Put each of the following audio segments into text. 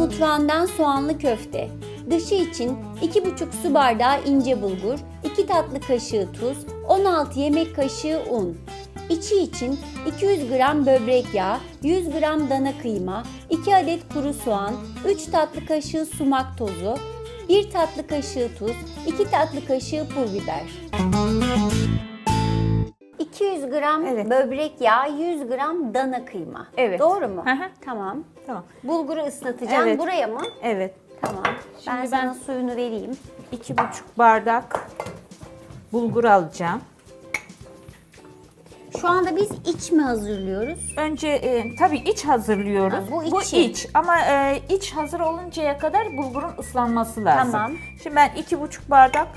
mutfağından soğanlı köfte. Dışı için 2,5 su bardağı ince bulgur, 2 tatlı kaşığı tuz, 16 yemek kaşığı un. İçi için 200 gram böbrek yağı, 100 gram dana kıyma, 2 adet kuru soğan, 3 tatlı kaşığı sumak tozu, 1 tatlı kaşığı tuz, 2 tatlı kaşığı pul biber. 200 gram Evet. böbrek yağı, 100 gram dana kıyma. Evet. Doğru mu? Hı hı. Tamam. Tamam. Bulguru ıslatacağım. Evet. Buraya mı? Evet. Tamam. ben Şimdi sana ben- suyunu vereyim. iki buçuk bardak bulgur alacağım. Şu anda biz iç mi hazırlıyoruz? Önce e, tabii iç hazırlıyoruz. Ha, bu içi. iç ama e, iç hazır oluncaya kadar bulgurun ıslanması lazım. Tamam. Şimdi ben iki buçuk bardak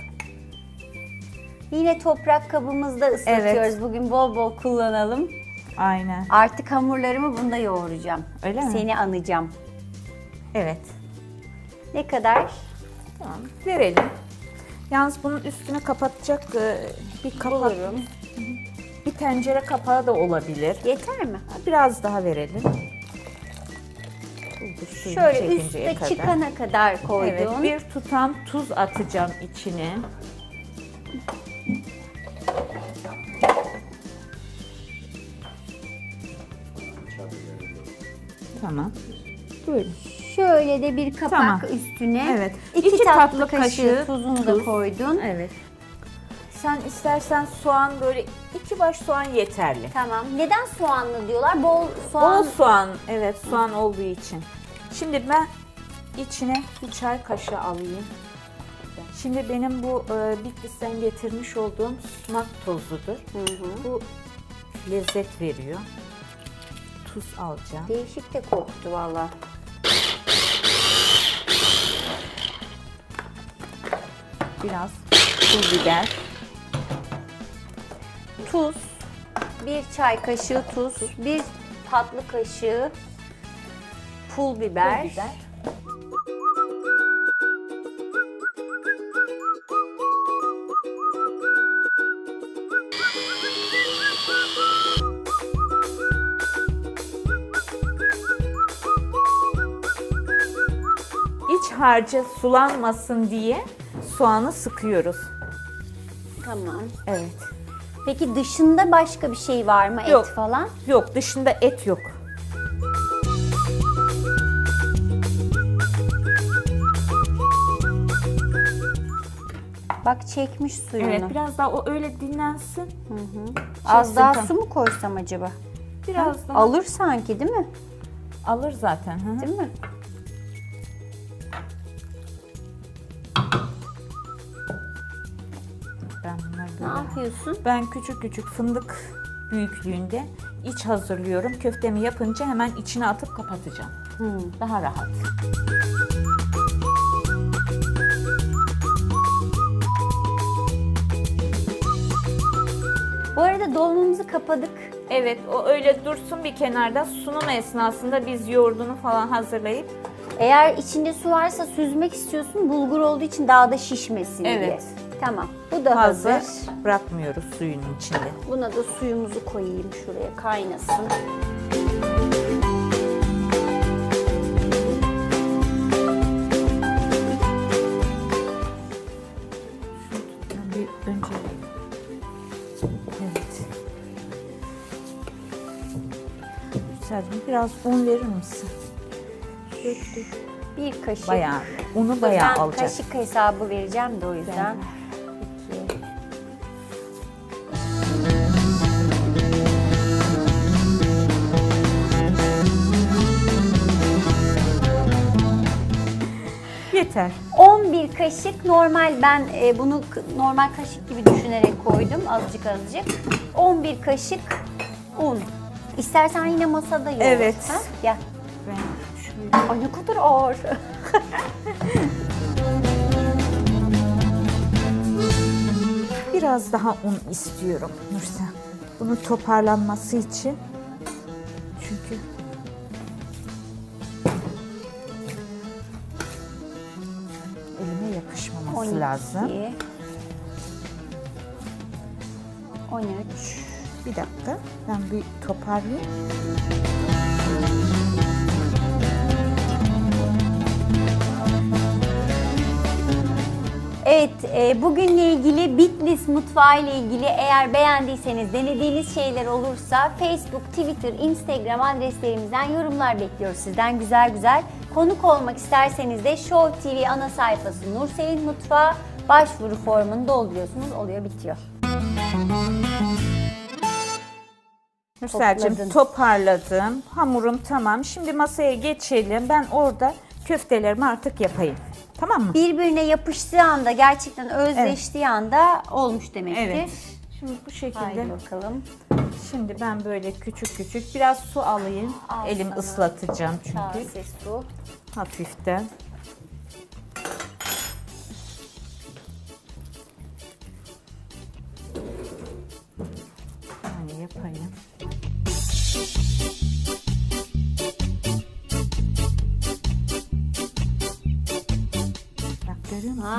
Yine toprak kabımızda ıslatıyoruz. Evet. Bugün bol bol kullanalım. aynen. Artık hamurlarımı bunda yoğuracağım. Öyle mi? Seni anacağım. Evet. Ne kadar? Tamam. Verelim. Yalnız bunun üstüne kapatacak e, bir kapak. Bulurum. Bir tencere kapağı da olabilir. Yeter mi? Biraz daha verelim. Şöyle üstte kadar. çıkana kadar koydum. Evet, bir tutam tuz atacağım içine. Tamam. Buyurun. Şöyle de bir kapak Tamam. üstüne. Evet. İki, İki tatlı, tatlı kaşığı, kaşığı tuzunu da tuz. koydun. Evet. Sen istersen soğan böyle iki baş soğan yeterli. Tamam. Neden soğanlı diyorlar? Bol soğan. Bol soğan, evet soğan olduğu için. Şimdi ben içine bir çay kaşığı alayım. Şimdi benim bu e, Bitlis'ten getirmiş olduğum sumak tozudur. Bu lezzet veriyor. Tuz alacağım. Değişik de koktu valla. Biraz pul biber. Tuz. Bir çay kaşığı tuz. Bir tatlı kaşığı pul biber. Pul biber. Harcı sulanmasın diye soğanı sıkıyoruz. Tamam. Evet. Peki dışında başka bir şey var mı? Yok. Et falan? Yok dışında et yok. Bak çekmiş suyunu. Evet biraz daha o öyle dinlensin. Az Çeksin, daha tamam. su mu koysam acaba? Biraz daha Alır sanki değil mi? alır zaten. hı hı. Değil mi? Ben bunları Ne böyle- yapıyorsun? Ben küçük küçük fındık büyüklüğünde iç hazırlıyorum. Köftemi yapınca hemen içine atıp kapatacağım. Daha rahat. Bu arada dolmamızı kapadık. Evet o öyle dursun bir kenarda. Sunum esnasında biz yoğurdunu falan hazırlayıp Eğer içinde su varsa süzmek istiyorsun. Bulgur olduğu için daha da şişmesin diye. Evet. Tamam. Bu da fazla hazır. bırakmıyoruz suyun içinde. Buna da suyumuzu koyayım şuraya kaynasın. Önce Evet. Güzelce biraz un verir misin? Bir kaşık. Bayağı, unu bayağı ben alacak. kaşık hesabı vereceğim de o yüzden. İki. Yeter. 11 kaşık normal ben e, bunu k- normal kaşık gibi düşünerek koydum azıcık azıcık. 11 kaşık un. İstersen yine masada yoğur. Evet. Ha? Gel. Ay ne kadar ağır. biraz daha un istiyorum Nursel. Bunun toparlanması için. Çünkü elime yapışmaması 12, lazım. 13. Bir dakika ben bir toparlayayım. Evet, e, bugünle ilgili Bitlis mutfağı ile ilgili eğer beğendiyseniz, denediğiniz şeyler olursa Facebook, Twitter, Instagram adreslerimizden yorumlar bekliyoruz sizden güzel güzel. Konuk olmak isterseniz de Show TV ana sayfası Nursel'in Mutfağı başvuru formunu dolduruyorsunuz, oluyor bitiyor. Nursel'cim Topladın. toparladım. Hamurum tamam. Şimdi masaya geçelim. Ben orada köftelerimi artık yapayım. Tamam mı? Birbirine yapıştığı anda, gerçekten özleştiği anda olmuş demektir. Evet. Şimdi bu şekilde. Haydi bakalım. Şimdi ben böyle küçük küçük biraz su alayım. Al Elim sana. ıslatacağım çünkü Taze su. hafiften.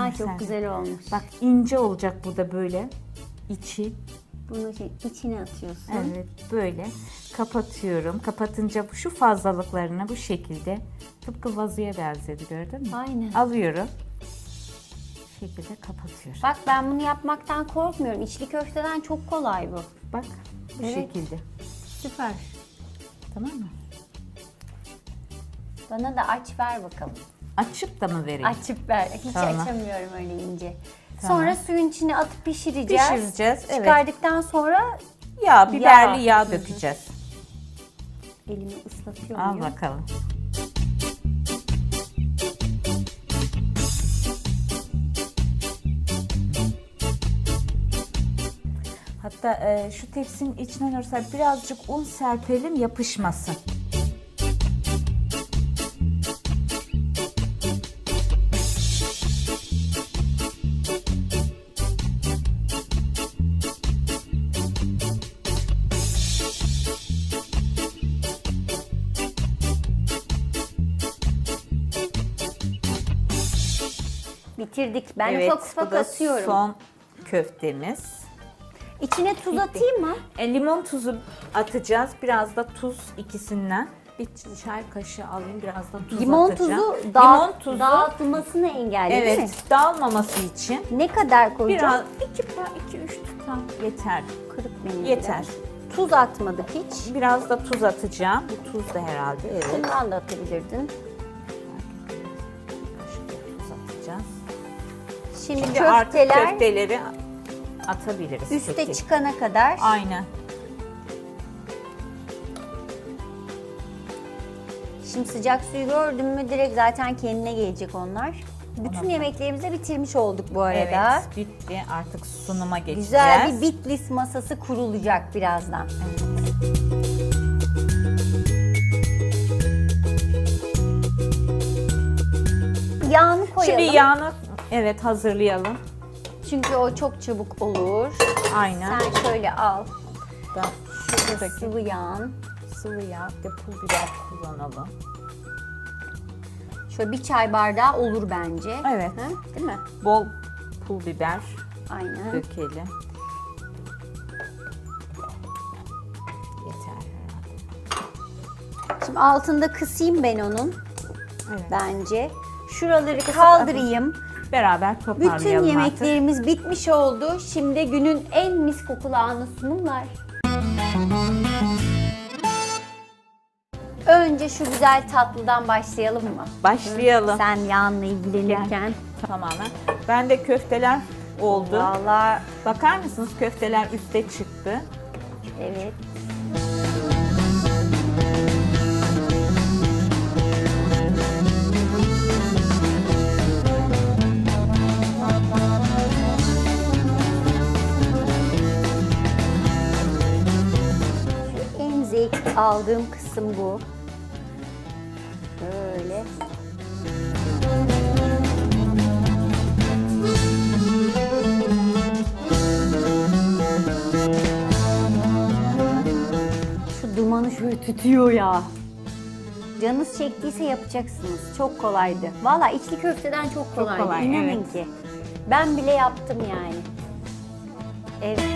Aa, çok güzel olmuş. Bak ince olacak burada böyle içi. Bunu şey, içine atıyorsun. Evet böyle kapatıyorum. Kapatınca şu fazlalıklarını bu şekilde tıpkı vazoya benzedi gördün mü? Aynen. Alıyorum. Bu şekilde kapatıyorum. Bak ben bunu yapmaktan korkmuyorum. İçli köfteden çok kolay bu. Bak bu Evet. şekilde. Süper. Tamam mı? Bana da aç ver bakalım. Açıp da mı vereyim? Açıp ver. Hiç Tamam. açamıyorum öyle ince. Tamam. Sonra suyun içine atıp pişireceğiz. Pişireceğiz, evet. Çıkardıktan sonra Yağ, biberli Yağ. yağ dökeceğiz. elimi ıslatıyor Al muyum? bakalım. Hatta e, şu tepsinin içine Nursel birazcık un serpelim yapışmasın. Bitirdik. Ben evet, ufak ufak bu da atıyorum. son köftemiz. İçine tuz atayım mı? E, limon tuzu atacağız. Biraz da tuz ikisinden. Bir çay kaşığı alayım. Biraz da tuz Limon atacağım. tuzu, dağ- limon tuzu. dağıtılmasını engelliyor değil mi? Evet, dağılmaması için Ne kadar koyacağım? biraz iki iki üç tutam yeter. Kırık benim Yeter. Tuz atmadık hiç. Biraz da tuz atacağım. Bu tuz da herhalde. Evet. Bundan da atabilirdin. Şimdi, Şimdi artık köfteler köfteleri atabiliriz. üste köfteyi. çıkana kadar Aynen. Şimdi sıcak suyu gördüm mü direkt zaten kendine gelecek onlar. Bütün Ona- yemeklerimizi de bitirmiş olduk bu arada. Evet, bitti. Artık sunuma geçeceğiz. Güzel bir Bitlis masası kurulacak birazdan. Yağını koyalım. Şimdi yağını evet hazırlayalım. Çünkü o çok çabuk olur. Aynen. Sen şöyle al. Ben Şurada sıvı yağın. sıvı yağ, de pul biber kullanalım. Şöyle bir çay bardağı olur bence. Evet. Hı? Değil mi? Bol pul biber Aynen. dökelim. Yeter herhalde. Şimdi altında kısayım ben onun Evet. bence. Şuraları kaldırayım. Beraber toparlayalım Bütün artık. yemeklerimiz bitmiş oldu. Şimdi günün en mis kokulu anı sunumlar. Önce şu güzel tatlıdan başlayalım mı? Başlayalım. Sen yağınla ilgilenirken. Tamamen. Ben de köfteler oldu. Vallahi Bakar mısınız köfteler üste çıktı. evet. Aldığım kısım bu. Böyle. Şu dumanı şöyle tütüyor ya. Canınız çektiyse yapacaksınız. Çok kolaydı. Valla içli köfteden çok kolaydı. kolay, İnanın evet. ki. Ben bile yaptım yani. Evet.